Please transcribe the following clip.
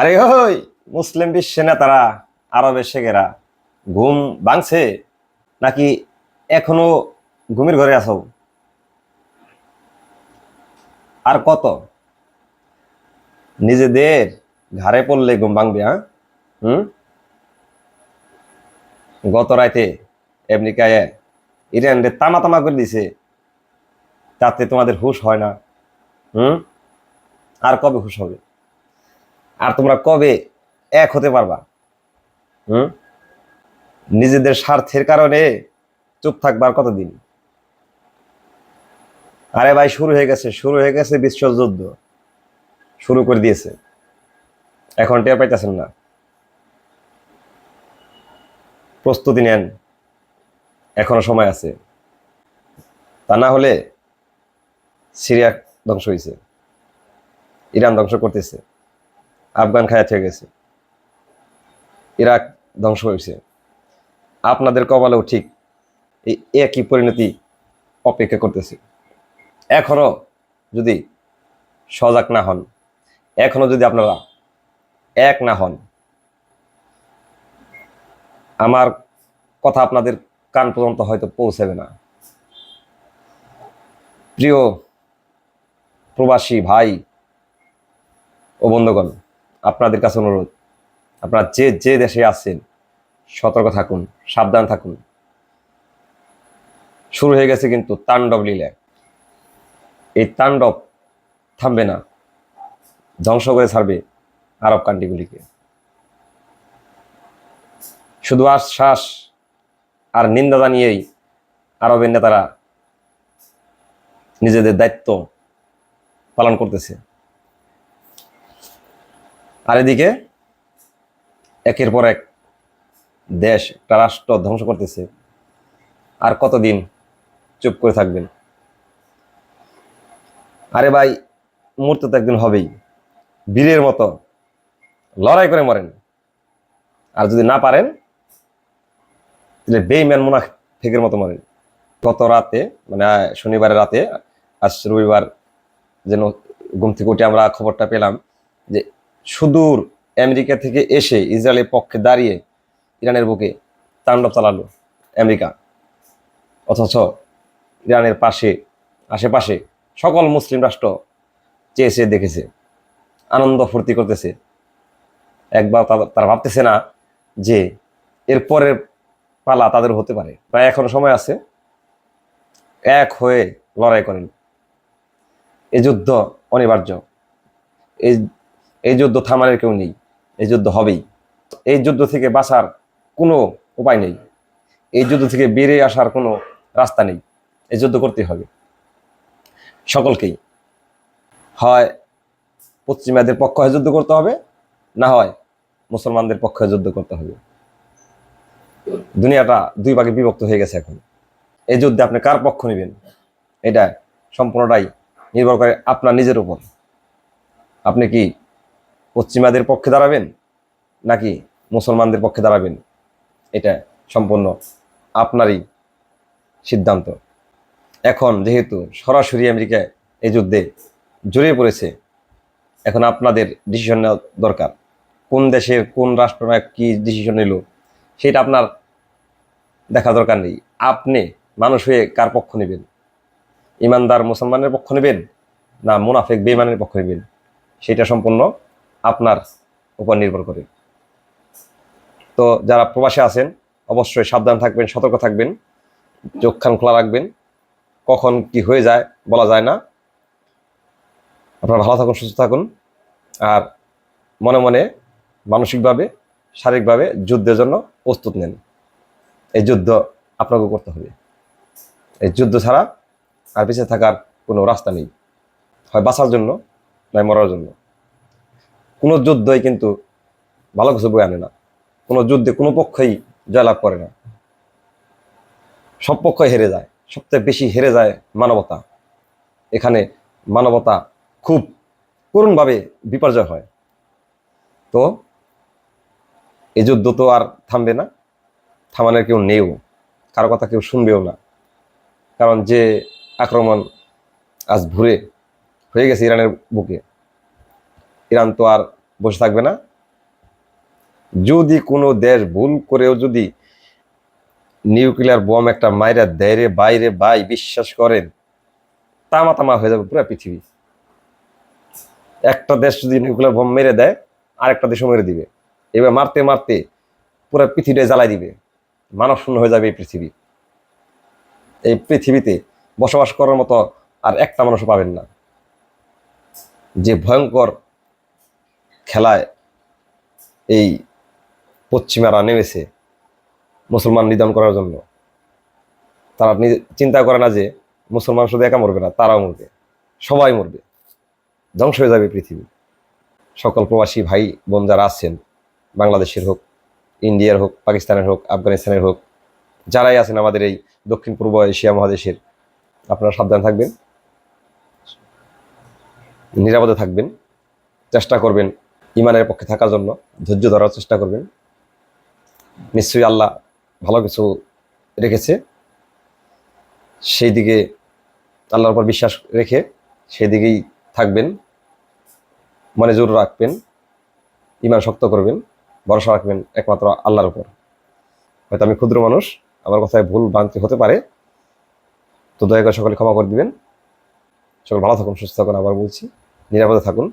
আরে ওই মুসলিম বিশ্বে নেতারা, আরবের শেখেরা ঘুম ভাঙছে নাকি এখনও ঘুমের ঘরে আছো? আর কত? নিজেদের ঘাড়ে পড়লে ঘুম ভাঙবে হ্যাঁ? হুম? গত রাতে আমেরিকায় ইরানরে তামা তামা করে দিছে, তাতে তোমাদের হুশ হয় না, হুম? আর কবে হুশ হবে? আর তোমরা কবে এক হতে পারবা? হুম? নিজেদের স্বার্থের কারণে চুপ থাকবার কতদিন? আরে ভাই, শুরু হয়ে গেছে, শুরু হয়ে গেছে বিশ্বযুদ্ধ শুরু করে দিয়েছে। এখন টের পাইতেছেন না। প্রস্তুতি নেন। এখনও সময় আছে। তা না হলে সিরিয়া ধ্বংস হয়েছে ইরান ধ্বংস করতেছে। আফগান খায়া থেকে গেছে। ইরাক ধ্বংস হয়েছে আপনাদের কপালেও ঠিক এই একই পরিণতি অপেক্ষা করতেছে। এখনও যদি সজাগ না হন, এখনও যদি আপনারা এক না হন, আমার কথা আপনাদের কান পর্যন্ত হয়তো পৌঁছাবে না। প্রিয় প্রবাসী ভাই ও বন্ধুগণ আপনাদের কাছে অনুরোধ, আপনারা যে যে দেশে আছেন, সতর্ক থাকুন, সাবধান থাকুন। শুরু হয়ে গেছে কিন্তু তাণ্ডব লীলা। এই তাণ্ডব থামবে না, ধ্বংস করে ছাড়বে আরব কান্ট্রিগুলিকে। শুধু আশ্বাস আর নিন্দা জানিয়েই আরবের নেতারা নিজেদের দায়িত্ব পালন করতেছে। আর এদিকে একের পর এক দেশ, একটা রাষ্ট্র ধ্বংস করতেছে। আর কতদিন চুপ করে থাকবেন? আরে ভাই, মূর্তি তো একদিন হবেই। বীরের মতো লড়াই করে মরেন। আর যদি না পারেন, তাহলে বেইম্যান মুনাফ ফেকের মতো মরেন। গত রাতে মানে শনিবারের রাতে, আজ রবিবার যেন ঘুম থেকে উঠে আমরা খবরটা পেলাম যে সুদূর আমেরিকা থেকে এসে ইসরায়েলের পক্ষে দাঁড়িয়ে ইরানের বুকে তাণ্ডব চালালো আমেরিকা। অথচ ইরানের পাশে, আশেপাশে সকল মুসলিম রাষ্ট্র চেয়ে চেয়ে দেখেছে, আনন্দ ফুর্তি করতেছে। একবার তারা ভাবতেছে না যে এর পরের পালা তাদের হতে পারে। প্রায় এখনও সময় আছে। এক হয়ে লড়াই করেন। এ যুদ্ধ অনিবার্য। এই এই যুদ্ধ থামানোর কেউ নেই, এই যুদ্ধ হবেই। এই যুদ্ধ থেকে বাঁচার কোনো উপায় নেই। এই যুদ্ধ থেকে বেরিয়ে আসার কোনো রাস্তা নেই। এই যুদ্ধ করতে হবে। সকলকেই। হয় পশ্চিমাদের পক্ষ হয়ে যুদ্ধ করতে হবে, না হয় মুসলমানদের পক্ষে যুদ্ধ করতে হবে। দুনিয়াটা দুই ভাগে বিভক্ত হয়ে গেছে এখন। এই যুদ্ধে আপনি কার পক্ষ নেবেন? এটা সম্পূর্ণটাই নির্ভর করে আপনার নিজের উপর। আপনি কি পশ্চিমাদের পক্ষে দাঁড়াবেন নাকি মুসলমানদের পক্ষে দাঁড়াবেন? এটা সম্পূর্ণ আপনারই সিদ্ধান্ত। এখন যেহেতু সরাসরি আমেরিকা এই যুদ্ধে জড়িয়ে পড়েছে, এখন আপনাদের ডিসিশন নেওয়া দরকার। কোন দেশের কোন রাষ্ট্রনায়ক কি ডিসিশন নিল, সেটা আপনার দেখা দরকার নেই। আপনি মানুষ হয়ে কার পক্ষ নেবেন? ইমানদার মুসলমানের পক্ষ নেবেন না মুনাফেক বেইমানের পক্ষ নেবেন? সেটা সম্পূর্ণ আপনার উপর নির্ভর করে। তো যারা প্রবাসে আছেন, অবশ্যই সাবধান থাকবেন, সতর্ক থাকবেন, চোখ খান খোলা রাখবেন। কখন কি হয়ে যায় বলা যায় না। আপনারা ভালো থাকুন, সুস্থ থাকুন। আর মনে মনে মানসিকভাবে, শারীরিকভাবে যুদ্ধের জন্য প্রস্তুত নেন। এই যুদ্ধ আপনাকে করতে হবে। এই যুদ্ধ ছাড়া আর পিছিয়ে থাকার কোনো রাস্তা নেই। হয় বাঁচার জন্য, নয় মরার জন্য। কোনো যুদ্ধই কিন্তু ভালো কিছু বয়ে আনে না। কোনো যুদ্ধে কোনো পক্ষই জয়লাভ করে না। সব পক্ষই হেরে যায়। সবচেয়ে বেশি হেরে যায় মানবতা। এখানে মানবতা খুব করুণভাবে বিপর্যয় হয়। তো এই যুদ্ধ তো আর থামবে না। থামানোর কেউ নেও কারও কথা কেউ শুনবেও না। কারণ যে আক্রমণ আজ ভুরে হয়ে গেছে ইরানের বুকে। ইরান তো আর বসে থাকবে না। যদি কোনো দেশ ভুল করেও যদি নিউক্লিয়ার বোম একটা মাইরা দেয় বাইরে বাই বিশ্বাস করেন তামা তামা হয়ে যাবে পুরো পৃথিবী। একটা দেশ যদি নিউক্লিয়ার বোম মেরে দেয়, আরেকটা দেশও মেরে দিবে। এবার মারতে মারতে পুরো পৃথিবীটা জ্বালাই দিবে। মানব শূন্য হয়ে যাবে এই পৃথিবী। এই পৃথিবীতে বসবাস করার মতো আর একটা মানুষও পাবেন না। যে ভয়ঙ্কর খেলায় এই পশ্চিমারা নেমেছে মুসলমান নিধন করার জন্য। তারা চিন্তা করে না যে মুসলমান শুধু একা মরবে না, তারাও মরবে। সবাই মরবে। ধ্বংস হয়ে যাবে পৃথিবী। সকল প্রবাসী ভাই বোন যারা আছেন, বাংলাদেশের হোক, ইন্ডিয়ার হোক, পাকিস্তানের হোক, আফগানিস্তানের হোক, যারাই আছেন আমাদের এই দক্ষিণ পূর্ব এশিয়া মহাদেশের, আপনারা সাবধান থাকবেন। নিরাপদে থাকবেন। চেষ্টা করবেন ইমানের পক্ষে থাকার জন্য ধৈর্য ধরার চেষ্টা করবেন। নিশ্চয়ই আল্লাহ ভালো কিছু রেখেছে। সেই দিকে আল্লাহর উপর বিশ্বাস রেখে সেই দিকেই থাকবেন। মনে জোর রাখবেন ইমান শক্ত করবেন, ভরসা রাখবেন একমাত্র আল্লাহর উপর। হয়তো আমি ক্ষুদ্র মানুষ, আমার কথায় ভুল ভ্রান্তি হতে পারে। তো দয়া করে সকলে ক্ষমা করে দিবেন। সকল ভালো থাকুন, সুস্থ থাকুন, আবার বলছি, নিরাপদে থাকুন।